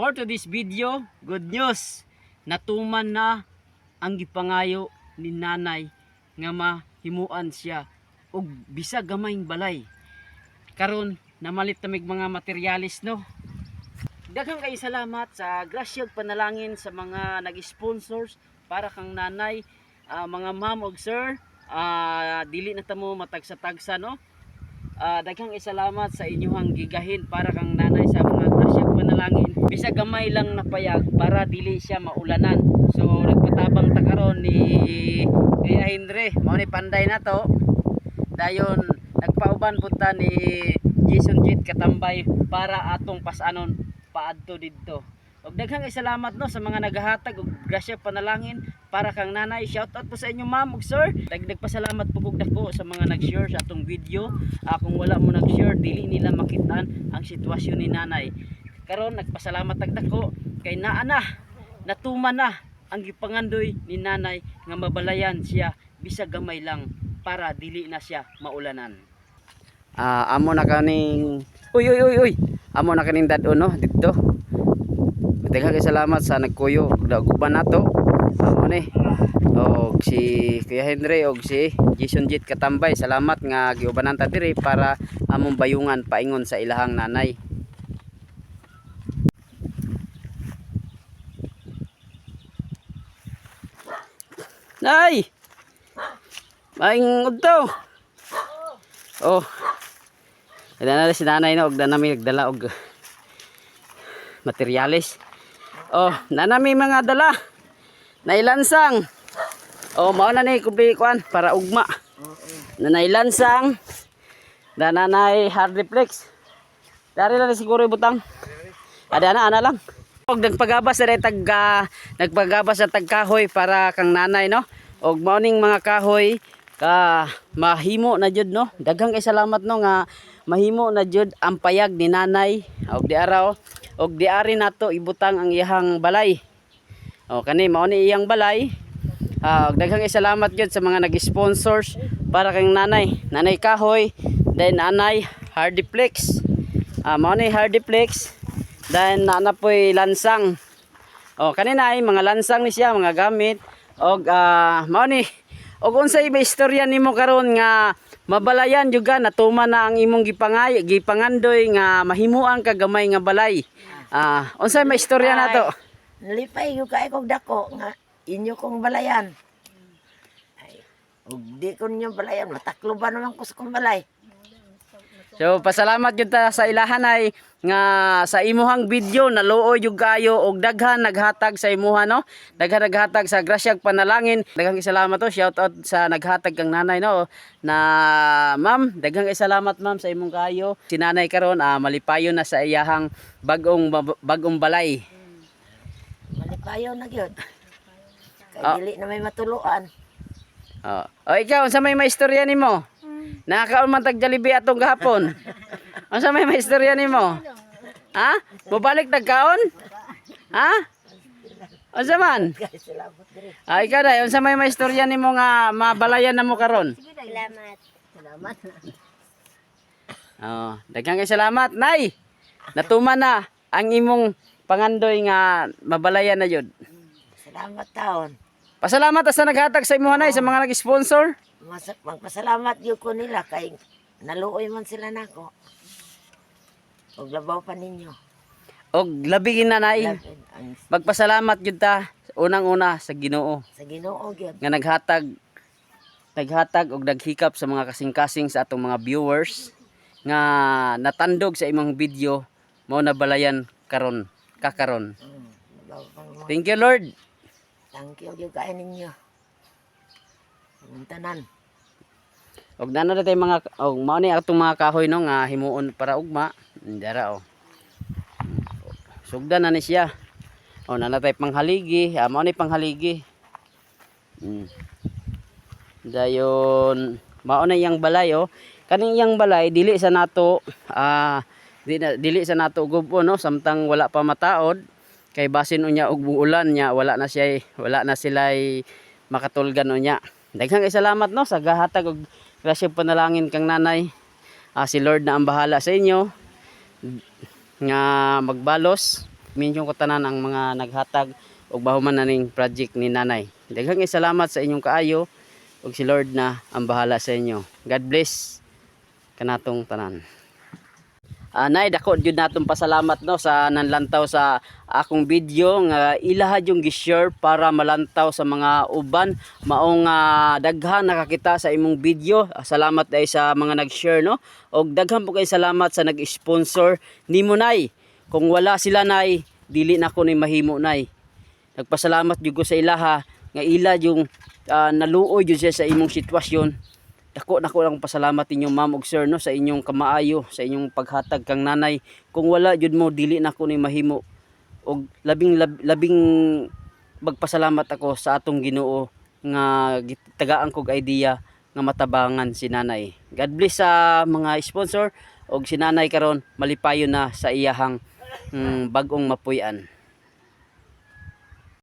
For today's video, good news. Natuman na ang gipangayo ni nanay nga mahimuan siya og bisag gamayng balay. Karon namalit na mig mga materialis no. Daghang kay salamat sa grasya ug panalangin sa mga nag-sponsors para kang nanay, ah, mga ma'am ug sir, ah, dili na tamo matagsa-tagsa no. Ah, daghang isalamat sa inyong gigahin para kang nanay sa mga grasya ug panalangin. Bisag gamay lang napayag para dili siya maulanan. So nagpatabang ta karon ni Kuya Henry, mao ni panday na to. Dayon nagpauban punta ni Jason Jit Katambay para atong pasanon paadto didto. Og daghang salamat no sa mga naghahatag og grasya panalangin para kang nanay. Shout out po sa inyo ma'am ug sir. Dagdag pasalamat po kog dako sa mga nag-share sa atong video. Ah, kung wala mo nag-share dili nila makitaan ang sitwasyon ni nanay. Karon nagpasalamat tag dako kay naa na natuman na ang gipangandoy ni nanay nga mabalayan siya bisag gamay lang para dili na siya maulanan. Ah, amo na kaning Uy uy uy uy. Amo na kaning dad no dito. Daghang kay salamat sa nagkuyo daguban nato. Amo ni. Og si Kuya Henry og si Jason Jit Katambay. Salamat nga giubanan ta diri para among bayungan paingon sa ilahang nanay. Nay! Maing udto. Oh. Kaya na si nanay na og nanami nagdala og materialis. Oh, nanami mga dala. Nailansang. Oh, mao na ni kubi kuan para ugma. Nanailansang. Nananay hard reflex. Dari na siguro ibutang. Ada na ana lang. Og nagpagabas na rin tag ah, nagpagabas sa tagkahoy para kang nanay no. Og morning mga kahoy ka mahimo na jud no. Daghang kay salamat no nga mahimo na jud ang payag ni nanay og di araw og di ari nato ibutang ang iyang balay. O kani mao ni iyang balay. Og daghang salamat jud sa mga nag-sponsors para kang nanay. Nanay Kahoy, then nanay Hardiplex. Ah, mao ni Hardiplex. Then nana po'y lansang. O kanina ay mga lansang ni siya, mga gamit. Og ah, mao ni og unsay may istorya nimo karon nga mabalayan juga natuma na ang imong gipangay gipangandoy nga mahimuang kagamay nga balay. Ah, unsay may istorya nato? Nalipay yung kay kong dako nga inyo kong balayan. Ay, ug di ko ninyo balayan, matakloban naman ko sa kong balay. So pasalamat jud ta sa ilahan ay nga sa imuhang video naluoy jud kayo og daghan naghatag sa imuha no. Daghan naghatag sa grasyag panalangin. Daghang salamat to. Shout out sa naghatag kang nanay no na ma'am, daghang salamat ma'am sa imong kayo. Si nanay karon ah, malipayon na sa iyahang bagong bagong balay. Malipayaw na gyud. Kay Ah. dili na may matuluan. Oh. O ikaw, unsa may maistorya nimo? Nakakaon man tag Jollibee atong gahapon. Unsa may maistorya nimo? Ha? Mobalik tagkaon? Ha? Unsa man? Ay ikaw dai, unsa may maistorya nimo nga mabalayan na mo karon? Salamat. Salamat. Oh, daghang kay salamat, nay. Natuman na ang imong pangandoy nga mabalayan na jud. Salamat taon. Pasalamat sa naghatag sa imuha nay sa mga nag-sponsor. Mas magpasalamat gyud ko nila kay naluoy man sila nako. Og labaw pa ninyo. Og labi na ang Magpasalamat jud ta unang-una sa Ginoo. sa Ginoo gyud. nga naghatag naghatag og naghikap sa mga kasing-kasing sa atong mga viewers nga natandog sa imong video mao na balayan karon kakaron. Mm. Thank you Lord. Thank you gyud kay ninyo. Ang tanan. Og na tay mga og mao ni atong mga kahoy no nga himuon para ugma. Dara oh. Sugdan na ni siya. O nana tay panghaligi, ah, mao ni panghaligi. Mm. Dayon mao na iyang balay oh. Kaning iyang balay dili sa nato ah di na, dili sa nato gubo no samtang wala pa mataod kay basin unya og buulan nya wala na siya wala na sila makatulgan unya. Daghang salamat no sa gahatag og grasya panalangin kang nanay. Ah, si Lord na ang bahala sa inyo nga magbalos mention ko tanan ang mga naghatag og bahuman na ning project ni nanay. Daghang salamat sa inyong kaayo ug si Lord na ang bahala sa inyo. God bless kanatong tanan. Anay dako jud natong pasalamat no sa nanlantaw sa akong video nga ilaha yung gi-share para malantaw sa mga uban maong ah, daghan nakakita sa imong video. Ah, Salamat ay sa mga nag-share no. Og daghan po kay salamat sa nag-sponsor nimo nay. Kung wala sila nay, dili na ko ni mahimo nay. Nagpasalamat jud ko sa ilaha nga ila yung ah, naluoy jud siya sa imong sitwasyon dako nako lang pasalamat inyo ma'am ug sir no sa inyong kamaayo sa inyong paghatag kang nanay. Kung wala jud mo dili nako ni mahimo. Og labing lab, labing magpasalamat ako sa atong Ginoo nga gitagaan kog idea nga matabangan si nanay. God bless sa mga sponsor. Og si nanay karon malipayon na sa iyahang mm, bag-ong mapuy-an